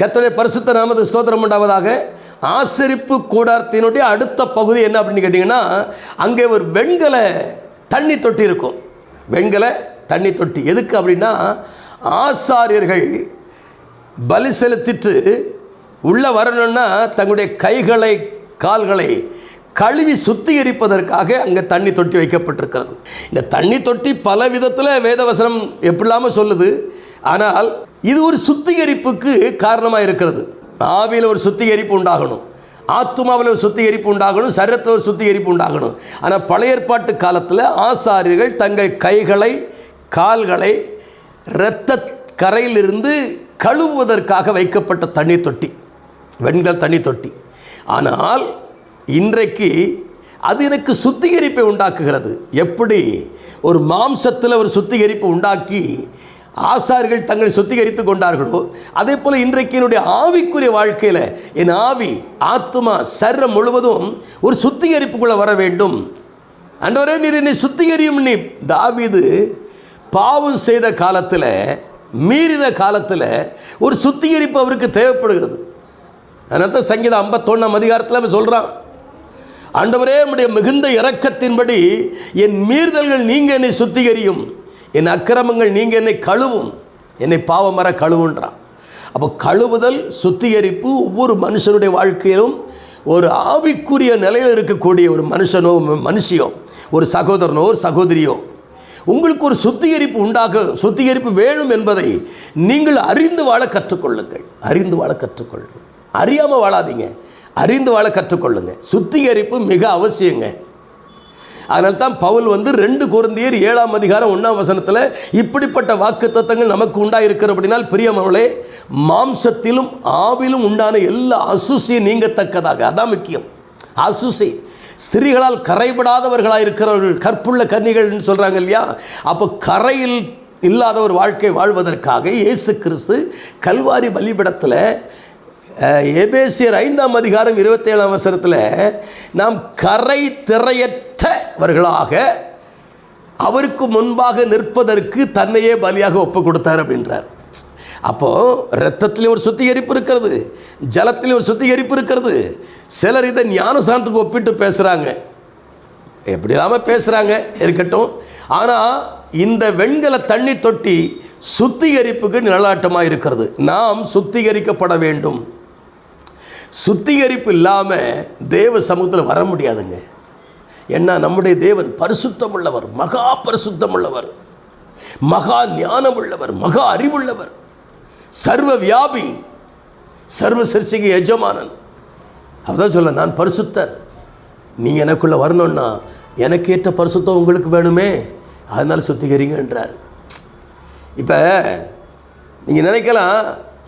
கர்த்தருடைய பரிசுத்த நாமது ஸ்தோத்திரம் உண்டாவதாக. ஆசரிப்பு கூடாரத்தினுடைய அடுத்த பகுதி என்ன அப்படின்னு கேட்டிங்கன்னா அங்கே ஒரு வெண்கல தண்ணி தொட்டி இருக்கும். வெண்கல தண்ணி தொட்டி. எதுக்கு அப்படின்னா ஆசாரியர்கள் பலி செலுத்திட்டு உள்ளே வரணும்னா தங்களுடைய கைகளை கால்களை கழுவி சுத்திகரிப்பதற்காக அங்கே தண்ணி தொட்டி வைக்கப்பட்டிருக்கிறது. இந்த தண்ணி தொட்டி பல விதத்தில் வேதவசனம் எப்படிலாம சொல்லுது? ஆனால் இது ஒரு சுத்திகரிப்புக்கு காரணமாக இருக்கிறது. ஆவியில் ஒரு சுத்திகரிப்பு உண்டாகணும். ஆத்துமாவில் ஒரு சுத்திகரிப்பு உண்டாகணும். சரீரத்தில் ஒரு சுத்திகரிப்பு உண்டாகணும். ஆனால் பழைய ஏற்பாட்டு காலத்தில் ஆசாரியர்கள் தங்கள் கைகளை கால்களை இரத்த கரையிலிருந்து கழுவுவதற்காக வைக்கப்பட்ட தண்ணீர் தொட்டி. வெண்கல் தண்ணி தொட்டி. ஆனால் இன்றைக்கு அது எனக்கு சுத்திகரிப்பை உண்டாக்குகிறது. எப்படி? ஒரு மாம்சத்தில் ஒரு சுத்திகரிப்பு உண்டாக்கி ஆசார்கள் தங்களை சுத்திகரித்து கொண்டார்களோ அதே போல் இன்றைக்கு என்னுடைய ஆவிக்குரிய வாழ்க்கையில் என் ஆவி ஆத்மா சர்ரம் முழுவதும் ஒரு சுத்திகரிப்புக்குள்ளே வர வேண்டும். அன்றவரே நீர் என்னை சுத்திகரியும் நீ தாவிது பாவம் செய்த காலத்தில் மீறின காலத்தில் ஒரு சுத்திகரிப்பு அவருக்கு தேவைப்படுகிறது. அதனால சங்கீதம் ஐம்பத்தொன்னாம் அதிகாரத்தில் அவன் சொல்கிறான் ஆண்டவரே நம்முடைய மிகுந்த இரக்கத்தின்படி என் மீறுதல்கள் நீங்கள் என்னை சுத்திகரியும். என் அக்கிரமங்கள் நீங்கள் என்னை கழுவும். என்னை பாவமர கழுவுன்றான். அப்போ கழுவுதல் சுத்திகரிப்பு ஒவ்வொரு மனுஷனுடைய வாழ்க்கையிலும் ஒரு ஆவிக்குரிய நிலையில் இருக்கக்கூடிய ஒரு மனுஷனோ மனுஷியோ ஒரு சகோதரனோ ஒரு சகோதரியோ உங்களுக்கு ஒரு சுத்திகரிப்பு உண்டாக சுத்திகரிப்பு வேணும் என்பதை நீங்கள் அறிந்து வாழ கற்றுக்கொள்ளுங்கள். அறிந்து வாழ கற்றுக்கொள்ளுங்கள். அறியாமல் வாழாதீங்க. அறிந்து வாழ கற்றுக்கொள்ளுங்க. சுத்திகரிப்பு மிக அவசியங்க. அதனால தான் பவுல் வந்து ரெண்டு குருந்தியர் ஏழாம் அதிகாரம் ஒன்றாம் வசனத்தில் இப்படிப்பட்ட வாக்கு தத்தங்கள் நமக்கு உண்டாயிருக்கிற அப்படின்னா பிரியமவளே மாம்சத்திலும் ஆவிலும் உண்டான எல்லா அசுசியும் நீங்கத்தக்கதாக. அதான் முக்கியம். அசுசி. ஸ்திரீகளால் கரைபடாதவர்களாக இருக்கிறவர்கள் கற்புள்ள கன்னிகள்னு சொல்கிறாங்க இல்லையா? அப்போ கரையில் இல்லாத ஒரு வாழ்க்கை வாழ்வதற்காக இயேசு கிறிஸ்து கல்வாரி பலிபிடத்தில் எபேசியர் ஐந்தாம் அதிகாரம் இருபத்தேழாம் அவசரத்தில் நாம் கரை திரையற்றவர்களாக அவருக்கு முன்பாக நிற்பதற்கு தன்னையே பலியாக ஒப்பு கொடுத்தார் அப்படின்றார். அப்போது ரத்தத்திலே ஒரு சுத்திகரிப்பு இருக்கிறது ஜலத்திலே ஒரு சுத்திகரிப்பு இருக்கிறது. சிலர் இதை ஞானசானத்துக்கு ஒப்பிட்டு பேசுகிறாங்க எப்படி இல்லாமல் பேசுகிறாங்க இருக்கட்டும். ஆனால் இந்த வெண்கல தண்ணி தொட்டி சுத்திகரிப்புக்கு நிழலாட்டமாக இருக்கிறது. நாம் சுத்திகரிக்கப்பட வேண்டும். சுத்திகரிப்பு இல்லாமல் தேவ சமூகத்தில் வர முடியாதுங்க. ஏன்னா நம்முடைய தேவன் பரிசுத்தம் உள்ளவர் மகா பரிசுத்தம் உள்ளவர் மகா ஞானம் உள்ளவர் மகா அறிவுள்ளவர் சர்வ வியாபி சர்வ சிற்சிக்கு எஜமானன். அதான் சொல்ல நான் பரிசுத்தர். நீங்கள் எனக்குள்ளே வரணும்னா எனக்கு ஏற்ற பரிசுத்தம் உங்களுக்கு வேணுமே. அதனால சுத்திகரிங்கன்றார் இப்போ நீங்கள் நினைக்கலாம்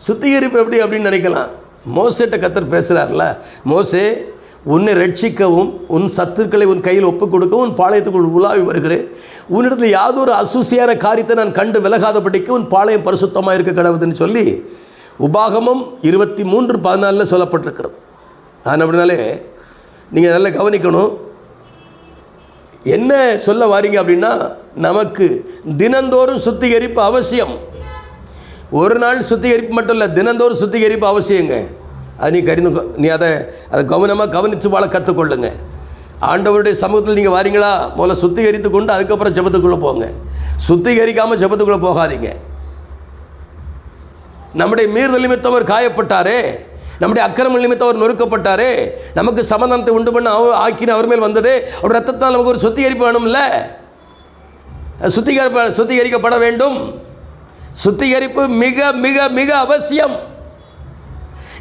சுத்திகரிப்பு எப்படி அப்படின்னு நினைக்கலாம். மோசேட்ட கத்தர் பேசுகிறார்ல மோசே உன்னை ரட்சிக்கவும் உன் சத்துருக்களை உன் கையில் ஒப்புக் கொடுக்கவும் உன் பாளையத்துக்குள் உலாவி வருகிறேன். உன்னிடத்தில் யாதொரு அசூசியான காரியத்தை நான் கண்டு விலகாதபடிக்கு உன் பாளையம் பரிசுத்தமாக இருக்க கடவுதுன்னு சொல்லி உபாகமம் இருபத்தி மூன்று பதினாலில் சொல்லப்பட்டிருக்கிறது. ஆனால் அப்படினாலே நீங்கள் நல்லா கவனிக்கணும். என்ன சொல்ல வாரீங்க அப்படின்னா நமக்கு தினந்தோறும் சுத்திகரிப்பு அவசியம். ஒரு நாள் சுத்திகரிப்பு மட்டும் இல்லை தினந்தோறும் சுத்திகரிப்பு அவசியங்க. அது நீ கரிந்து நீ அதை அதை கவனமாக கவனித்து வாழ கற்றுக்கொள்ளுங்க ஆண்டவருடைய சமூகத்தில் நீங்கள் வாரீங்களா? முதல்ல சுத்திகரித்து கொண்டு அதுக்கப்புறம் ஜபத்துக்குள்ளே போங்க. சுத்திகரிக்காமல் ஜபத்துக்குள்ளே போகாதீங்க. நம்முடைய மீறுதல் நிமித்தம் அவர் காயப்பட்டாரே. நம்முடைய அக்கிரம நிமித்தம் அவர் நொறுக்கப்பட்டாரே. நமக்கு சமாதானத்தை உண்டு பண்ண அவ ஆக்கின அவர் மேல் வந்ததே. அவர் ரத்தத்தால் நமக்கு ஒரு சுத்திகரிப்பு வேணும்ல. சுத்திகரிப்ப சுத்திகரிக்கப்பட வேண்டும். சுத்திகரிப்பு மிக மிக மிக அவசியம்.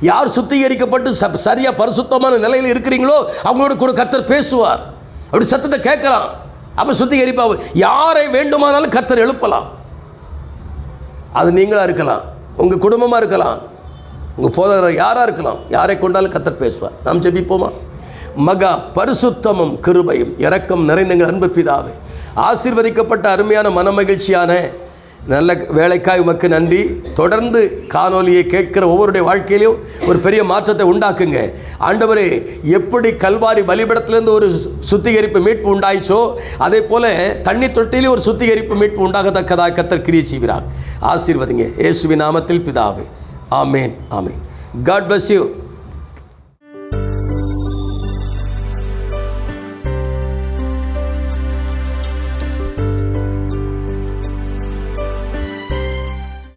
யார் சுத்திகரிக்கப்பட்டு ச- சரியா பரிசுத்தமான நிலையில் இருக்கிறீங்களோ அவங்களோட கூட கத்தர் பேசுவார். அப்படி சத்தத்தை கேட்கலாம். அப்ப சுத்திகரிப்பா யாரை வேண்டுமானாலும் கத்தர் எழுப்பலாம். அது நீங்களா இருக்கலாம். உங்க குடும்பமா இருக்கலாம். உங்க போதகர் யாரா இருக்கலாம். யாரை கொண்டாலும் கத்தர் பேசுவார். நாம் ஜெபிப்போமா? மகா பரிசுத்தமும் கிருபையும் இரக்கம் நிறைந்த எங்கள் அன்பு பிதாவே. ஆசீர்வதிக்கப்பட்ட அருமையான மனமகிழ்ச்சியான நல்ல வேலைக்காய் உமக்கு நன்றி. தொடர்ந்து காணொலியை கேட்கிற ஒவ்வொருடைய வாழ்க்கையிலையும் ஒரு பெரிய மாற்றத்தை உண்டாக்குங்க. ஆண்டவரே எப்படி கல்வாரி பலிபடத்திலிருந்து ஒரு சுத்திகரிப்பு மீட்பு உண்டாயிச்சோ அதே போல தண்ணி தொட்டிலையும் ஒரு சுத்திகரிப்பு மீட்பு உண்டாகத்தக்கதாக கத்தர் கிரியை செய்கிறார். ஆசீர்வதிங்க. இயேசுவி நாமத்தில் பிதாவே. ஆமேன் ஆமேன். God bless you